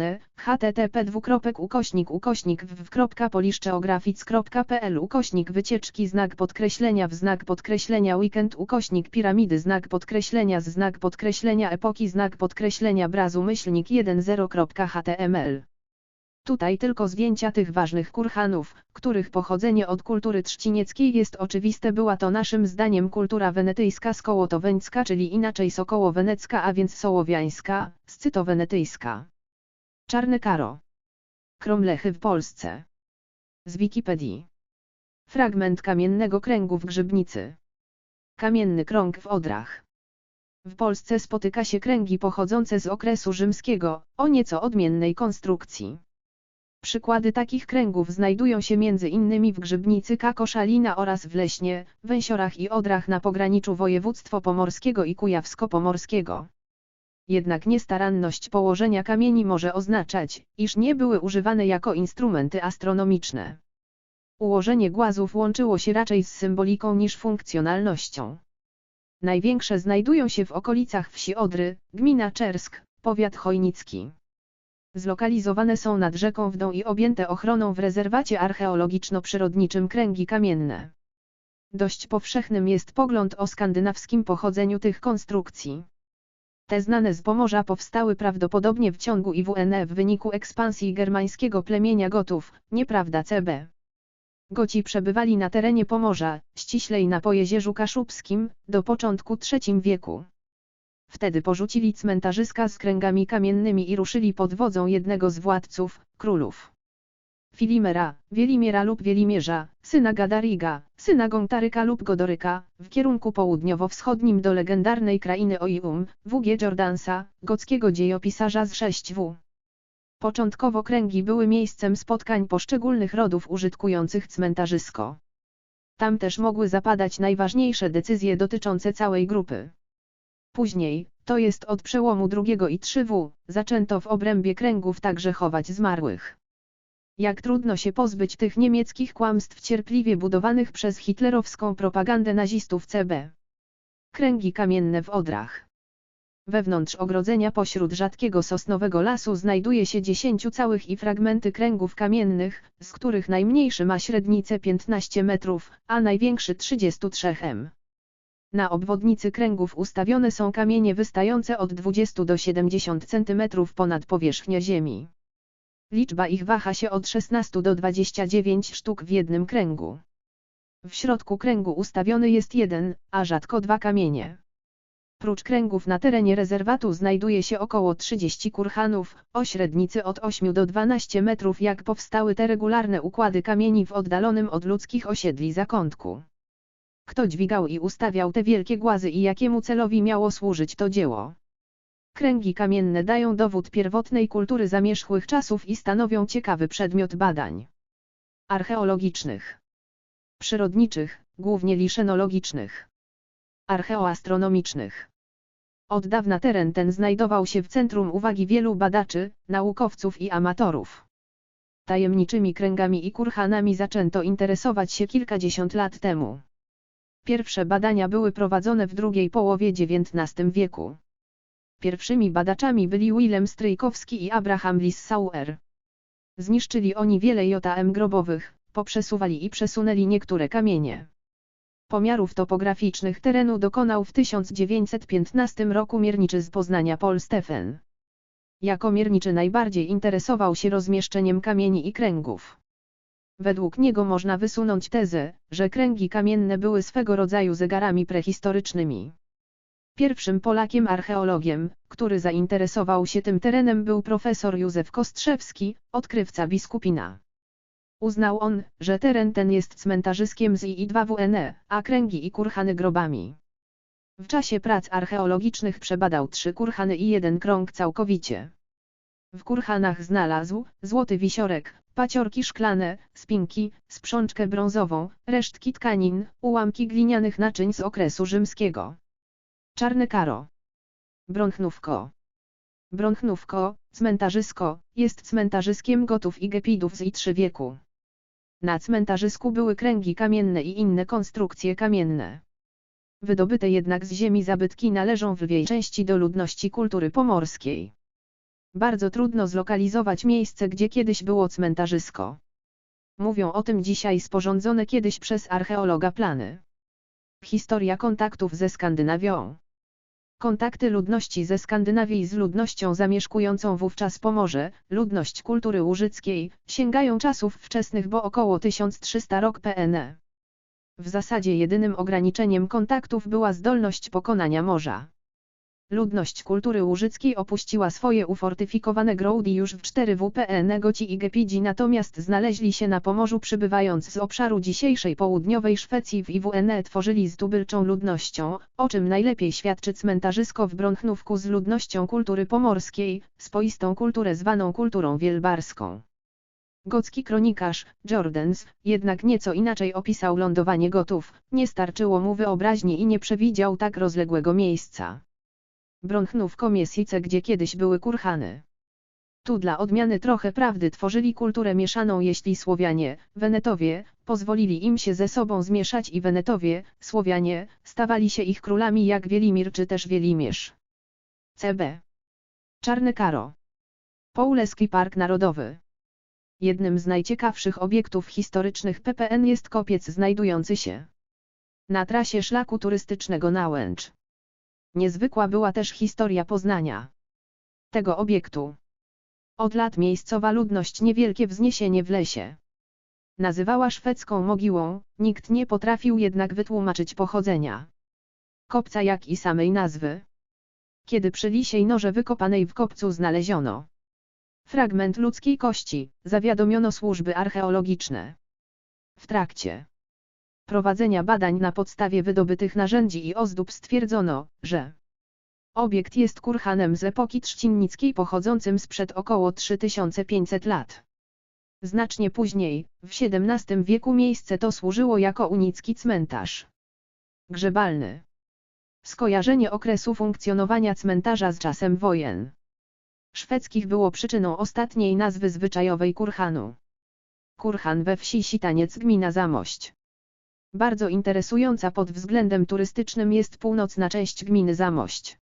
stronę http ukośnik ukośnik www.poliszczeografic.pl ukośnik wycieczki znak podkreślenia w znak podkreślenia weekend ukośnik piramidy znak podkreślenia z znak podkreślenia epoki znak podkreślenia brazu myślnik 10.html Tutaj tylko zdjęcia tych ważnych kurhanów, których pochodzenie od kultury trzcinieckiej jest oczywiste była to naszym zdaniem kultura wenetyjska skołotoweńska czyli inaczej sokoło-wenecka a więc sołowiańska, scyto-wenetyjska. Czarne Karo. Kromlechy w Polsce. Z Wikipedii. Fragment kamiennego kręgu w Grzybnicy. Kamienny krąg w Odrach. W Polsce spotyka się kręgi pochodzące z okresu rzymskiego, o nieco odmiennej konstrukcji. Przykłady takich kręgów znajdują się między innymi w Grzybnicy Kakoszalina oraz w Leśnie, Węsiorach i Odrach na pograniczu województwo pomorskiego i kujawsko-pomorskiego. Jednak niestaranność położenia kamieni może oznaczać, iż nie były używane jako instrumenty astronomiczne. Ułożenie głazów łączyło się raczej z symboliką niż funkcjonalnością. Największe znajdują się w okolicach wsi Odry, gmina Czersk, powiat chojnicki. Zlokalizowane są nad rzeką Wdą i objęte ochroną w rezerwacie archeologiczno-przyrodniczym kręgi kamienne. Dość powszechnym jest pogląd o skandynawskim pochodzeniu tych konstrukcji. Te znane z Pomorza powstały prawdopodobnie w ciągu IWN w wyniku ekspansji germańskiego plemienia Gotów, nieprawda CB. Goci przebywali na terenie Pomorza, ściślej na Pojezierzu Kaszubskim, do początku III wieku. Wtedy porzucili cmentarzyska z kręgami kamiennymi i ruszyli pod wodzą jednego z władców, królów. Filimera, Wielimiera lub Wielimierza, syna Gadariga, syna Gontaryka lub Godoryka, w kierunku południowo-wschodnim do legendarnej krainy Oium, W.G. Jordansa, gockiego dziejopisarza z 6W. Początkowo kręgi były miejscem spotkań poszczególnych rodów użytkujących cmentarzysko. Tam też mogły zapadać najważniejsze decyzje dotyczące całej grupy. Później, to jest od przełomu II i III-W, zaczęto w obrębie kręgów także chować zmarłych. Jak trudno się pozbyć tych niemieckich kłamstw cierpliwie budowanych przez hitlerowską propagandę nazistów CB. Kręgi kamienne w Odrach. Wewnątrz ogrodzenia pośród rzadkiego sosnowego lasu znajduje się dziesięciu całych i fragmenty kręgów kamiennych, z których najmniejszy ma średnicę 15 metrów, a największy 33 m. Na obwodnicy kręgów ustawione są kamienie wystające od 20 do 70 cm ponad powierzchnię ziemi. Liczba ich waha się od 16 do 29 sztuk w jednym kręgu. W środku kręgu ustawiony jest jeden, a rzadko dwa kamienie. Prócz kręgów na terenie rezerwatu znajduje się około 30 kurhanów, o średnicy od 8 do 12 metrów jak powstały te regularne układy kamieni w oddalonym od ludzkich osiedli zakątku. Kto dźwigał i ustawiał te wielkie głazy i jakiemu celowi miało służyć to dzieło? Kręgi kamienne dają dowód pierwotnej kultury zamierzchłych czasów i stanowią ciekawy przedmiot badań archeologicznych, przyrodniczych, głównie liszenologicznych, archeoastronomicznych. Od dawna teren ten znajdował się w centrum uwagi wielu badaczy, naukowców i amatorów. Tajemniczymi kręgami i kurhanami zaczęto interesować się kilkadziesiąt lat temu. Pierwsze badania były prowadzone w drugiej połowie XIX wieku. Pierwszymi badaczami byli Willem Stryjkowski i Abraham Lissauer. Zniszczyli oni wiele JM grobowych, poprzesuwali i przesunęli niektóre kamienie. Pomiarów topograficznych terenu dokonał w 1915 roku mierniczy z Poznania Paul Stephen. Jako mierniczy najbardziej interesował się rozmieszczeniem kamieni i kręgów. Według niego można wysunąć tezę, że kręgi kamienne były swego rodzaju zegarami prehistorycznymi. Pierwszym Polakiem archeologiem, który zainteresował się tym terenem był profesor Józef Kostrzewski, odkrywca biskupina. Uznał on, że teren ten jest cmentarzyskiem z II-WNE, a kręgi i kurhany grobami. W czasie prac archeologicznych przebadał trzy kurhany i jeden krąg całkowicie. W kurhanach znalazł złoty wisiorek, paciorki szklane, spinki, sprzączkę brązową, resztki tkanin, ułamki glinianych naczyń z okresu rzymskiego. Czarne karo. Bronchnówko. Bronchnówko, cmentarzysko, jest cmentarzyskiem gotów i gepidów z I wieku. Na cmentarzysku były kręgi kamienne i inne konstrukcje kamienne. Wydobyte jednak z ziemi zabytki należą w lwiej części do ludności kultury pomorskiej. Bardzo trudno zlokalizować miejsce, gdzie kiedyś było cmentarzysko. Mówią o tym dzisiaj sporządzone kiedyś przez archeologa plany. Historia kontaktów ze Skandynawią. Kontakty ludności ze Skandynawii z ludnością zamieszkującą wówczas Pomorze, ludność kultury łużyckiej, sięgają czasów wczesnych, bo około 1300 rok PNE. W zasadzie jedynym ograniczeniem kontaktów była zdolność pokonania morza. Ludność kultury łużyckiej opuściła swoje ufortyfikowane grołdy już w 4 WPN Goci i Gepidzi natomiast znaleźli się na Pomorzu przybywając z obszaru dzisiejszej południowej Szwecji w IWN tworzyli z tubylczą ludnością, o czym najlepiej świadczy cmentarzysko w Bronchnówku z ludnością kultury pomorskiej, swoistą kulturę zwaną kulturą wielbarską. Gocki kronikarz, Jordans, jednak nieco inaczej opisał lądowanie Gotów, nie starczyło mu wyobraźni i nie przewidział tak rozległego miejsca. Bronchnów Komiesice gdzie kiedyś były kurhany. Tu dla odmiany trochę prawdy tworzyli kulturę mieszaną jeśli Słowianie, Wenetowie, pozwolili im się ze sobą zmieszać i Wenetowie, Słowianie, stawali się ich królami jak Wielimir czy też Wielimierz. CB. Czarne Karo. Pouleski Park Narodowy. Jednym z najciekawszych obiektów historycznych PPN jest kopiec znajdujący się na trasie szlaku turystycznego na Łęcz. Niezwykła była też historia Poznania tego obiektu. Od lat miejscowa ludność niewielkie wzniesienie w lesie nazywała szwedzką mogiłą, nikt nie potrafił jednak wytłumaczyć pochodzenia kopca jak i samej nazwy. Kiedy przy lisiej noże wykopanej w kopcu znaleziono fragment ludzkiej kości, zawiadomiono służby archeologiczne. W trakcie prowadzenia badań na podstawie wydobytych narzędzi i ozdób stwierdzono, że obiekt jest kurhanem z epoki trzcinnickiej pochodzącym sprzed około 3500 lat. Znacznie później, w XVII wieku miejsce to służyło jako unicki cmentarz grzebalny. Skojarzenie okresu funkcjonowania cmentarza z czasem wojen szwedzkich było przyczyną ostatniej nazwy zwyczajowej kurhanu. Kurhan we wsi Sitaniec gmina Zamość. Bardzo interesująca pod względem turystycznym jest północna część gminy Zamość.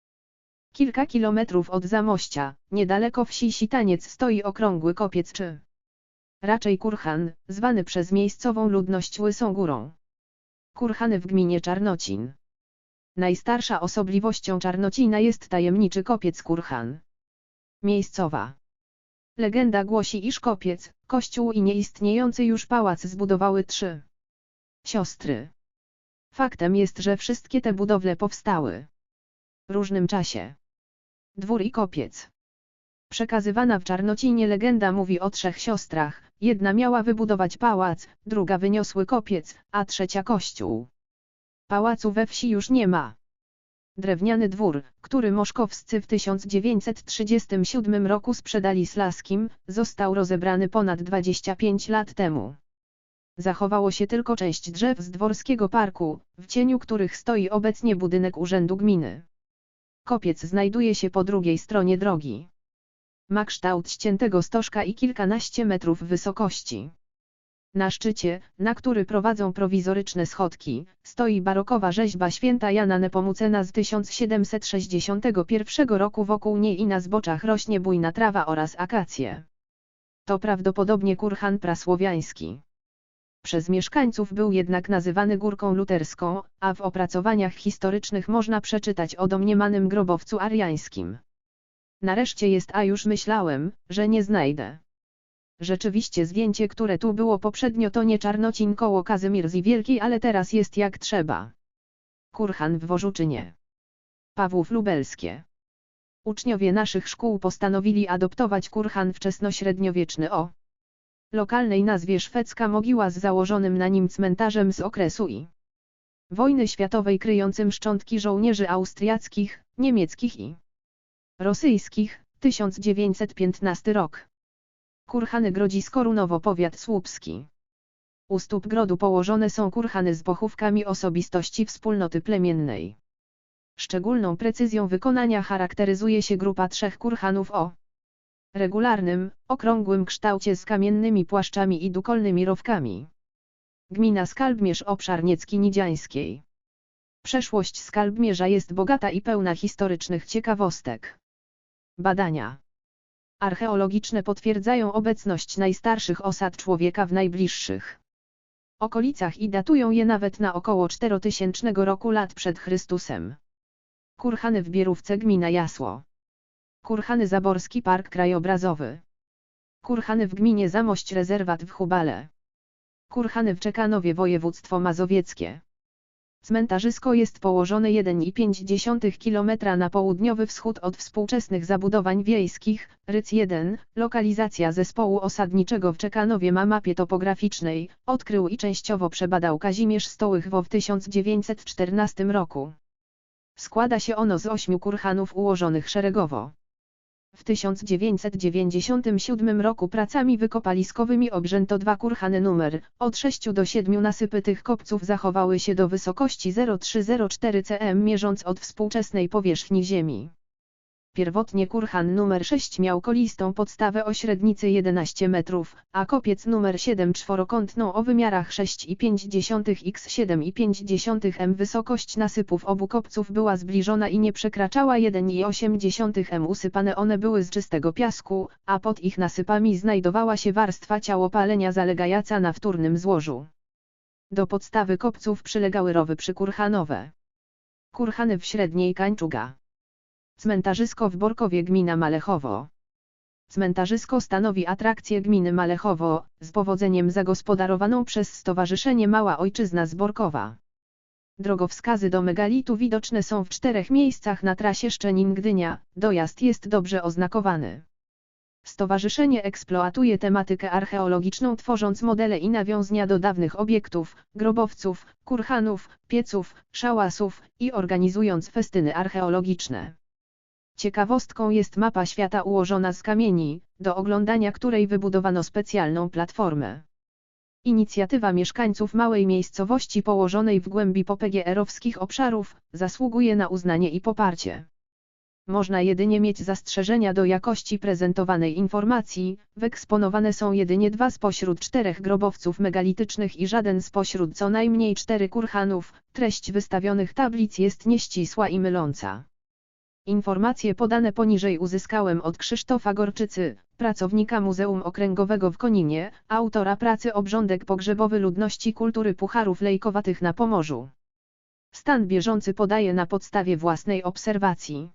Kilka kilometrów od Zamościa, niedaleko wsi Sitaniec stoi okrągły kopiec czy raczej kurhan, zwany przez miejscową ludność Łysą Górą. Kurhany w gminie Czarnocin. Najstarsza osobliwością Czarnocina jest tajemniczy kopiec kurhan. Miejscowa legenda głosi iż kopiec, kościół i nieistniejący już pałac zbudowały trzy siostry. Faktem jest, że wszystkie te budowle powstały różnym czasie. Dwór i kopiec. Przekazywana w Czarnocinie legenda mówi o trzech siostrach, jedna miała wybudować pałac, druga wyniosły kopiec, a trzecia kościół. Pałacu we wsi już nie ma. Drewniany dwór, który moszkowscy w 1937 roku sprzedali Slaskim, został rozebrany ponad 25 lat temu. Zachowało się tylko część drzew z dworskiego parku, w cieniu których stoi obecnie budynek Urzędu Gminy. Kopiec znajduje się po drugiej stronie drogi. Ma kształt ściętego stożka i kilkanaście metrów wysokości. Na szczycie, na który prowadzą prowizoryczne schodki, stoi barokowa rzeźba święta Jana Nepomucena z 1761 roku wokół niej i na zboczach rośnie bujna trawa oraz akacje. To prawdopodobnie kurhan prasłowiański. Przez mieszkańców był jednak nazywany górką luterską, a w opracowaniach historycznych można przeczytać o domniemanym grobowcu ariańskim. Nareszcie jest a już myślałem, że nie znajdę. Rzeczywiście zdjęcie które tu było poprzednio to nie Czarnocin koło Kazymierzy Wielkiej ale teraz jest jak trzeba. Kurhan w Wożuczynie. Pawłów Lubelskie. Uczniowie naszych szkół postanowili adoptować kurhan wczesnośredniowieczny o lokalnej nazwie szwedzka mogiła z założonym na nim cmentarzem z okresu i wojny światowej kryjącym szczątki żołnierzy austriackich, niemieckich i rosyjskich, 1915 rok. Kurhany Grodzisko Runowo Powiat Słupski. U stóp grodu położone są kurhany z pochówkami osobistości wspólnoty plemiennej. Szczególną precyzją wykonania charakteryzuje się grupa trzech kurhanów o regularnym, okrągłym kształcie z kamiennymi płaszczami i dukolnymi rowkami. Gmina Skalbmierz obszar Niecki-Nidziańskiej. Przeszłość Skalbmierza jest bogata i pełna historycznych ciekawostek. Badania archeologiczne potwierdzają obecność najstarszych osad człowieka w najbliższych okolicach i datują je nawet na około 4000 roku lat przed Chrystusem. Kurhany w Bierówce gmina Jasło. Kurhany Zaborski Park Krajobrazowy. Kurhany w gminie Zamość Rezerwat w Hubale. Kurhany w Czekanowie Województwo Mazowieckie. Cmentarzysko jest położone 1,5 km na południowy wschód od współczesnych zabudowań wiejskich, Ryc 1, lokalizacja zespołu osadniczego w Czekanowie ma mapie topograficznej, odkrył i częściowo przebadał Kazimierz Stołychwo w 1914 roku. Składa się ono z ośmiu kurhanów ułożonych szeregowo. W 1997 roku pracami wykopaliskowymi obrzęto dwa kurhany numer, od 6 do 7 nasypy tych kopców zachowały się do wysokości 0304 cm mierząc od współczesnej powierzchni ziemi. Pierwotnie kurhan numer 6 miał kolistą podstawę o średnicy 11 metrów, a kopiec numer 7 czworokątną o wymiarach 6,5 x 7,5 m. Wysokość nasypów obu kopców była zbliżona i nie przekraczała 1,8 m. Usypane one były z czystego piasku, a pod ich nasypami znajdowała się warstwa ciałopalenia zalegająca na wtórnym złożu. Do podstawy kopców przylegały rowy przykurhanowe. Kurhany w średniej Kańczuga. Cmentarzysko w Borkowie gmina Malechowo. Cmentarzysko stanowi atrakcję gminy Malechowo, z powodzeniem zagospodarowaną przez Stowarzyszenie Mała Ojczyzna z Borkowa. Drogowskazy do megalitu widoczne są w czterech miejscach na trasie Szczecin-Gdynia, dojazd jest dobrze oznakowany. Stowarzyszenie eksploatuje tematykę archeologiczną tworząc modele i nawiązania do dawnych obiektów, grobowców, kurhanów, pieców, szałasów i organizując festyny archeologiczne. Ciekawostką jest mapa świata ułożona z kamieni, do oglądania której wybudowano specjalną platformę. Inicjatywa mieszkańców małej miejscowości położonej w głębi PGR-owskich obszarów, zasługuje na uznanie i poparcie. Można jedynie mieć zastrzeżenia do jakości prezentowanej informacji, wyeksponowane są jedynie dwa spośród czterech grobowców megalitycznych i żaden spośród co najmniej cztery kurhanów, treść wystawionych tablic jest nieścisła i myląca. Informacje podane poniżej uzyskałem od Krzysztofa Gorczycy, pracownika Muzeum Okręgowego w Koninie, autora pracy Obrządek pogrzebowy ludności kultury pucharów lejkowatych na Pomorzu. Stan bieżący podaje na podstawie własnej obserwacji.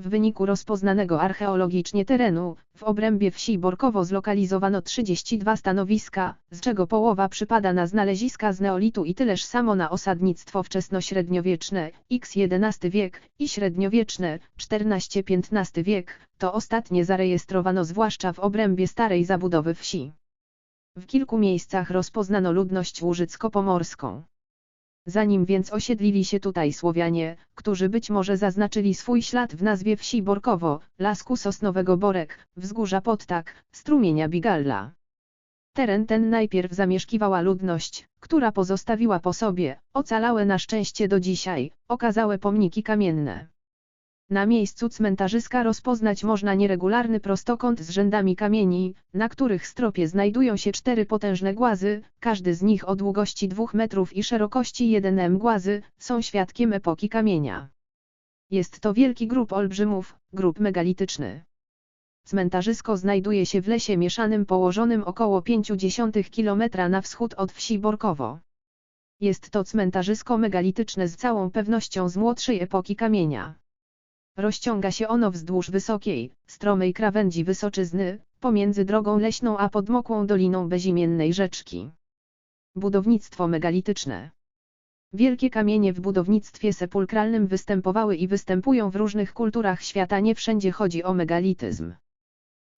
W wyniku rozpoznanego archeologicznie terenu, w obrębie wsi Borkowo zlokalizowano 32 stanowiska, z czego połowa przypada na znaleziska z neolitu i tyleż samo na osadnictwo wczesnośredniowieczne, x-XI wiek, i średniowieczne, XIV-XV wiek, to ostatnie zarejestrowano zwłaszcza w obrębie starej zabudowy wsi. W kilku miejscach rozpoznano ludność łużycko-pomorską. Zanim więc osiedlili się tutaj Słowianie, którzy być może zaznaczyli swój ślad w nazwie wsi Borkowo, lasku sosnowego Borek, wzgórza Podtak, strumienia Bigalla. Teren ten najpierw zamieszkiwała ludność, która pozostawiła po sobie, ocalałe na szczęście do dzisiaj, okazałe pomniki kamienne. Na miejscu cmentarzyska rozpoznać można nieregularny prostokąt z rzędami kamieni, na których stropie znajdują się cztery potężne głazy, każdy z nich o długości 2 metrów i szerokości 1 m. Głazy są świadkiem epoki kamienia. Jest to wielki grób olbrzymów, grób megalityczny. Cmentarzysko znajduje się w lesie mieszanym położonym około 50 km na wschód od wsi Borkowo. Jest to cmentarzysko megalityczne z całą pewnością z młodszej epoki kamienia. Rozciąga się ono wzdłuż wysokiej, stromej krawędzi Wysoczyzny, pomiędzy drogą leśną a podmokłą doliną bezimiennej rzeczki. Budownictwo megalityczne Wielkie kamienie w budownictwie sepulkralnym występowały i występują w różnych kulturach świata nie wszędzie chodzi o megalityzm.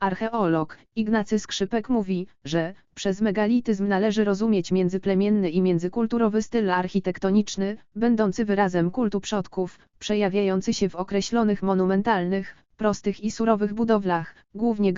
Archeolog Ignacy Skrzypek mówi, że przez megalityzm należy rozumieć międzyplemienny i międzykulturowy styl architektoniczny, będący wyrazem kultu przodków, przejawiający się w określonych monumentalnych, prostych i surowych budowlach, głównie